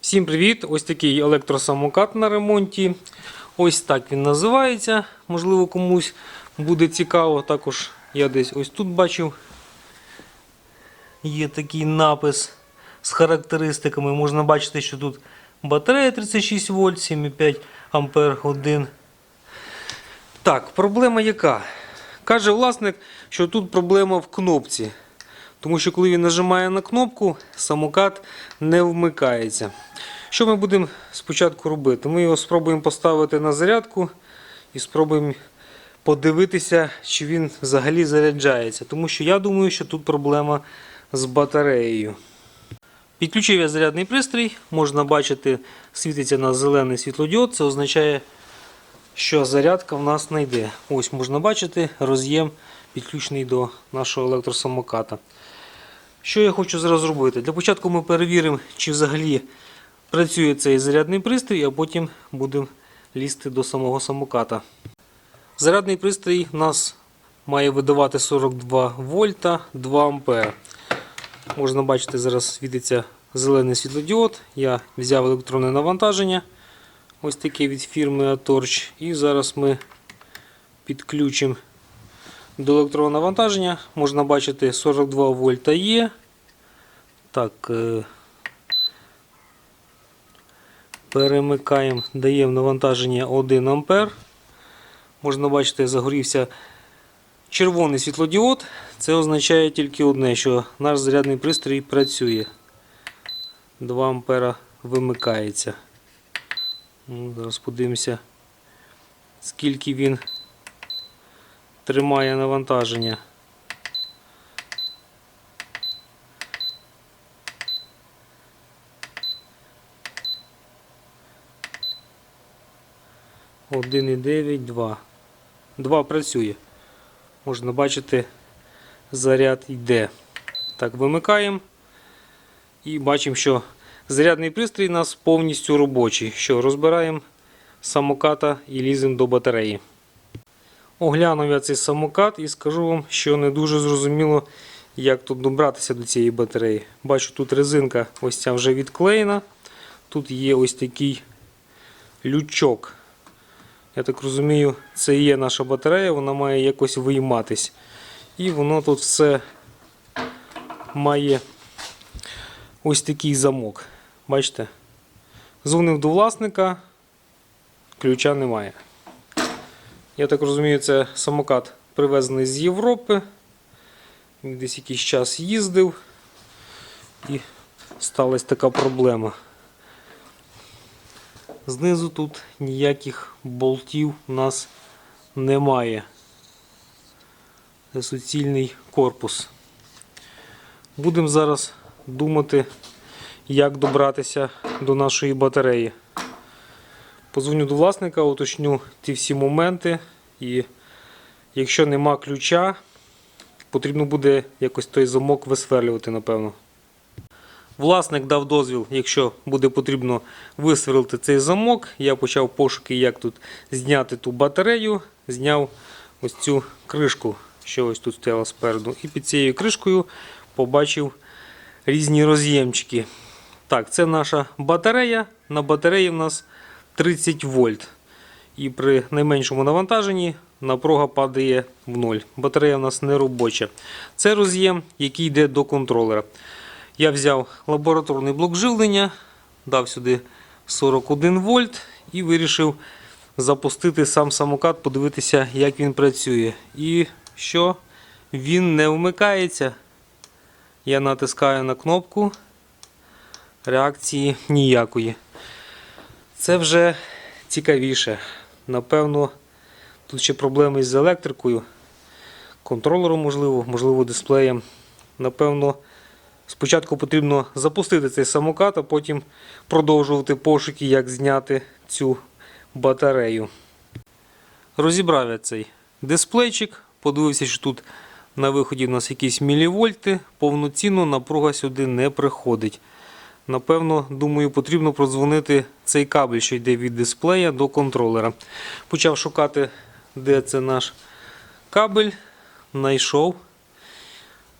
Всім привіт! Ось такий електросамокат на ремонті. Ось так він називається. Можливо, комусь буде цікаво. Також я десь ось тут бачив. Є такий напис з характеристиками. Можна бачити, що тут батарея 36 вольт, 7,5 ампер годин. Так, проблема яка? Каже власник, що тут проблема в кнопці. Тому що коли він нажимає на кнопку, самокат не вмикається. Що ми будемо спочатку робити? Ми його спробуємо поставити на зарядку і спробуємо подивитися, чи він взагалі заряджається. Тому що я думаю, що тут проблема з батареєю. Підключив я зарядний пристрій, можна бачити, світиться на зелений світлодіод. Це означає, що зарядка в нас не йде. Ось можна бачити роз'єм підключений до нашого електросамоката. Що я хочу зараз зробити? Для початку ми перевіримо, чи взагалі працює цей зарядний пристрій, а потім будемо лізти до самого самоката. Зарядний пристрій у нас має видавати 42 вольта 2 ампера. Можна бачити, зараз світиться зелений світлодіод. Я взяв електронне навантаження. Ось таке від фірми Atorch. І зараз ми підключимо до електронного навантаження. Можна бачити 42 вольта є. Так, е, перемикаємо, даємо навантаження 1 ампер. Можна бачити, загорівся червоний світлодіод. Це означає тільки одне, що наш зарядний пристрій працює. 2 ампера вимикається. Ну, Зараз подивимося, скільки він тримає навантаження. Один і дев'ять, два. Два працює. Можна бачити, заряд йде. Так, вимикаємо. І бачимо, що зарядний пристрій у нас повністю робочий. Що розбираємо самоката і ліземо до батареї. Оглянув я цей самокат і скажу вам, що не дуже зрозуміло, як тут добратися до цієї батареї. Бачу, тут резинка ось ця вже відклеєна. Тут є ось такий лючок. Я так розумію, це є наша батарея, вона має якось вийматись. І воно тут все має ось такий замок. Бачите? Дзвонив до власника, ключа немає. Я так розумію, це самокат привезений з Європи. Він десь якийсь час їздив і сталася така проблема. Знизу тут ніяких болтів у нас немає. Це суцільний корпус. Будемо зараз думати, як добратися до нашої батареї. Позвоню до власника, уточню ті всі моменти. І якщо нема ключа, потрібно буде якось той замок висверлювати, напевно. Власник дав дозвіл, якщо буде потрібно висверлити цей замок. Я почав пошуки, як тут зняти ту батарею. Зняв ось цю кришку, що ось тут стояла спереду. І під цією кришкою побачив різні роз'ємчики. Так, це наша батарея. На батареї в нас 30 вольт. І при найменшому навантаженні напруга падає в ноль. Батарея у нас не робоча. Це роз'єм, який йде до контролера. Я взяв лабораторний блок живлення, дав сюди 41 вольт і вирішив запустити сам самокат, подивитися, як він працює. І що він не вмикається. Я натискаю на кнопку, реакції ніякої. Це вже цікавіше. Напевно, тут ще проблеми з електрикою, контролером, можливо, можливо, дисплеєм. Напевно, спочатку потрібно запустити цей самокат, а потім продовжувати пошуки, як зняти цю батарею. Розібрав я цей дисплейчик, подивився, що тут на виході у нас якісь мілівольти, повноцінно напруга сюди не приходить. Напевно, думаю, потрібно продзвонити цей кабель, що йде від дисплея до контролера. Почав шукати, де це наш кабель. Знайшов,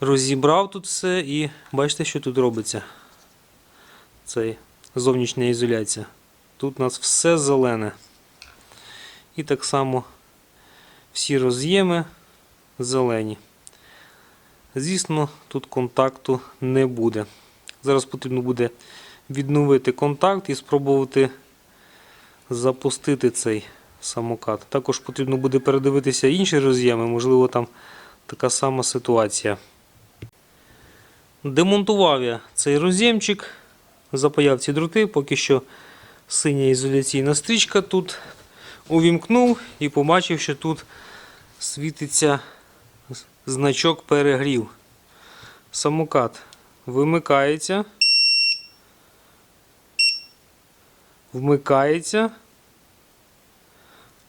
розібрав тут все і бачите, що тут робиться. Цей зовнішня ізоляція. Тут у нас все зелене. І так само всі роз'єми зелені. Звісно, тут контакту не буде. Зараз потрібно буде відновити контакт і спробувати запустити цей самокат. Також потрібно буде передивитися інші роз'єми, можливо, там така сама ситуація. Демонтував я цей роз'ємчик, запаяв ці дроти, поки що синя ізоляційна стрічка тут увімкнув і побачив, що тут світиться значок перегрів. Самокат вимикається, вмикається,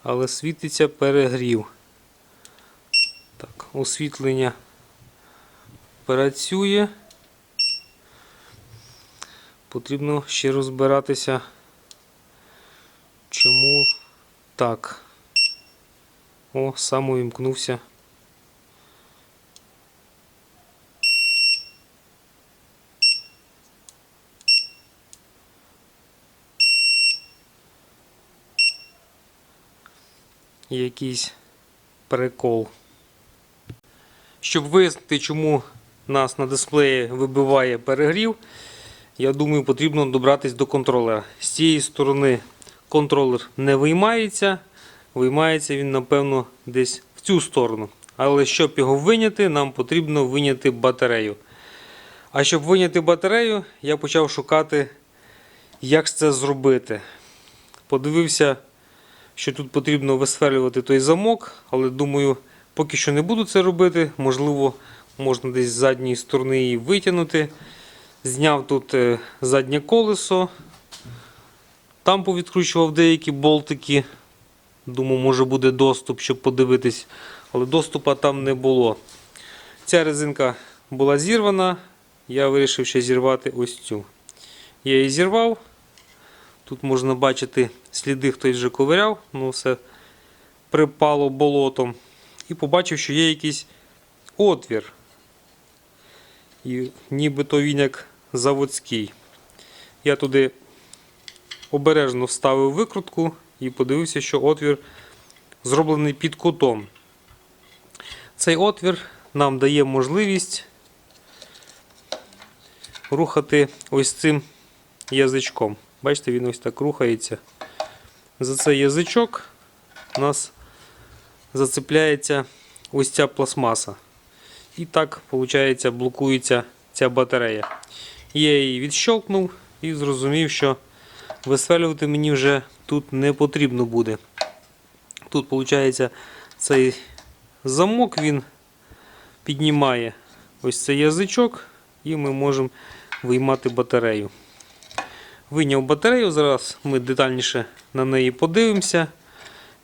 але світиться перегрів. Так, освітлення працює. Потрібно ще розбиратися, чому так. О, сам увімкнувся. Якийсь прикол. Щоб вияснити, чому нас на дисплеї вибиває перегрів, я думаю, потрібно добратися до контролера. З цієї сторони контролер не виймається, виймається він, напевно, десь в цю сторону. Але щоб його виняти, нам потрібно виняти батарею. А щоб виняти батарею, я почав шукати, як це зробити. Подивився, що тут потрібно висверлювати той замок, але думаю, поки що не буду це робити. Можливо, можна десь з задньої сторони її витягнути. Зняв тут е, заднє колесо. Там повідкручував деякі болтики. Думаю, може буде доступ, щоб подивитись, але доступу там не було. Ця резинка була зірвана. Я вирішив ще зірвати ось цю. Я її зірвав. Тут можна бачити сліди, хтось вже ковиряв, ну все припало болотом. І побачив, що є якийсь отвір. І нібито він як заводський. Я туди обережно вставив викрутку і подивився, що отвір зроблений під кутом. Цей отвір нам дає можливість рухати ось цим язичком. Бачите, він ось так рухається. За цей язичок у нас зацепляється ось ця пластмаса. І так, виходить, блокується ця батарея. Я її відщолкнув і зрозумів, що висверлювати мені вже тут не потрібно буде. Тут, виходить, цей замок він піднімає ось цей язичок, і ми можемо виймати батарею. Вийняв батарею, зараз ми детальніше на неї подивимося.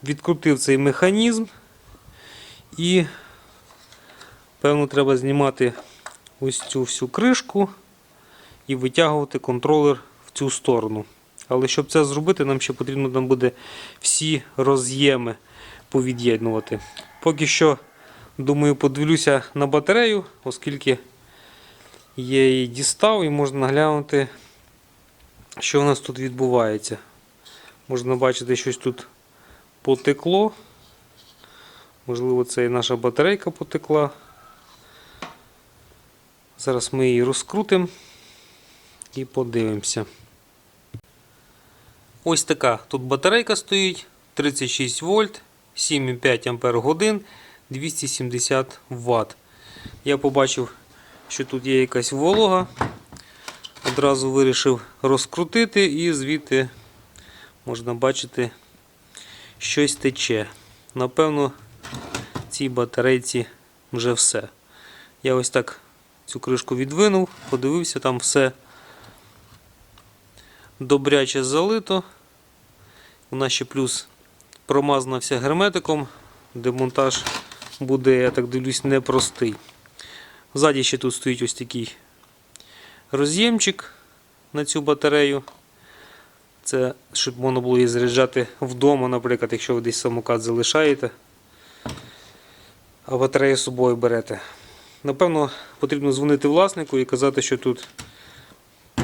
Відкрутив цей механізм і, певно, треба знімати ось цю всю кришку і витягувати контролер в цю сторону. Але щоб це зробити, нам ще потрібно там буде всі роз'єми повід'єднувати. Поки що, думаю, подивлюся на батарею, оскільки я її дістав і можна глянути, що у нас тут відбувається. Можна бачити, щось тут потекло. Можливо, це і наша батарейка потекла. Зараз ми її розкрутимо і подивимося. Ось така тут батарейка стоїть 36 вольт, 7,5 ампер годин, 270 Вт. Я побачив, що тут є якась волога. Одразу вирішив розкрутити і звідти можна бачити, щось тече. Напевно, цій батарейці вже все. Я ось так цю кришку відвинув, подивився, там все добряче залито. Вона ще плюс промазана вся герметиком. Демонтаж буде, я так дивлюсь, непростий. Ззаді ще тут стоїть ось такий роз'ємчик на цю батарею. Це щоб можна було її заряджати вдома, наприклад, якщо ви десь самокат залишаєте, а батарею з собою берете. Напевно, потрібно дзвонити власнику і казати, що тут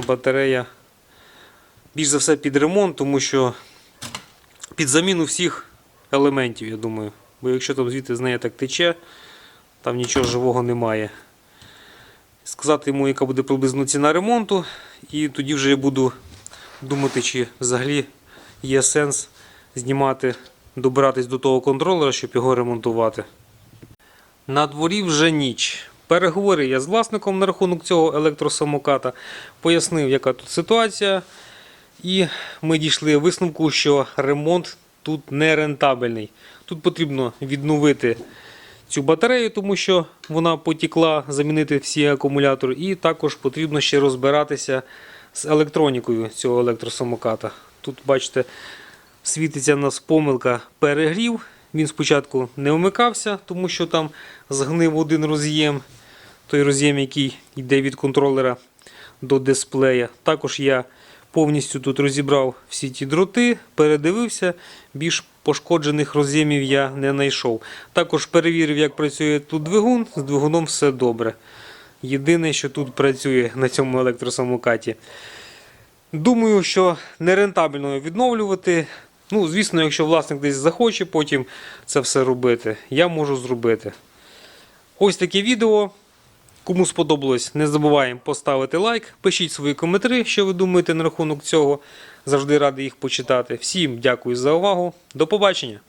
батарея більш за все під ремонт, тому що під заміну всіх елементів, я думаю. Бо якщо там звідти з неї так тече, там нічого живого немає. Сказати йому, яка буде приблизно ціна ремонту, і тоді вже я буду думати, чи взагалі є сенс знімати, добиратись до того контролера, щоб його ремонтувати. На дворі вже ніч. Переговорив я з власником на рахунок цього електросамоката, пояснив, яка тут ситуація. І ми дійшли висновку, що ремонт тут не рентабельний. Тут потрібно відновити цю батарею, тому що вона потікла, замінити всі акумулятори. І також потрібно ще розбиратися з електронікою цього електросамоката. Тут, бачите, світиться нас помилка перегрів. Він спочатку не вмикався, тому що там згнив один роз'єм, той роз'єм, який йде від контролера до дисплея. Також я повністю тут розібрав всі ті дроти, передивився, більш пошкоджених роз'ємів я не знайшов. Також перевірив, як працює тут двигун. З двигуном все добре. Єдине, що тут працює на цьому електросамокаті. Думаю, що нерентабельно відновлювати. Ну, звісно, якщо власник десь захоче потім це все робити, я можу зробити. Ось таке відео. Кому сподобалось, не забуваємо поставити лайк, пишіть свої коментарі, що ви думаєте на рахунок цього. Завжди радий їх почитати. Всім дякую за увагу. До побачення!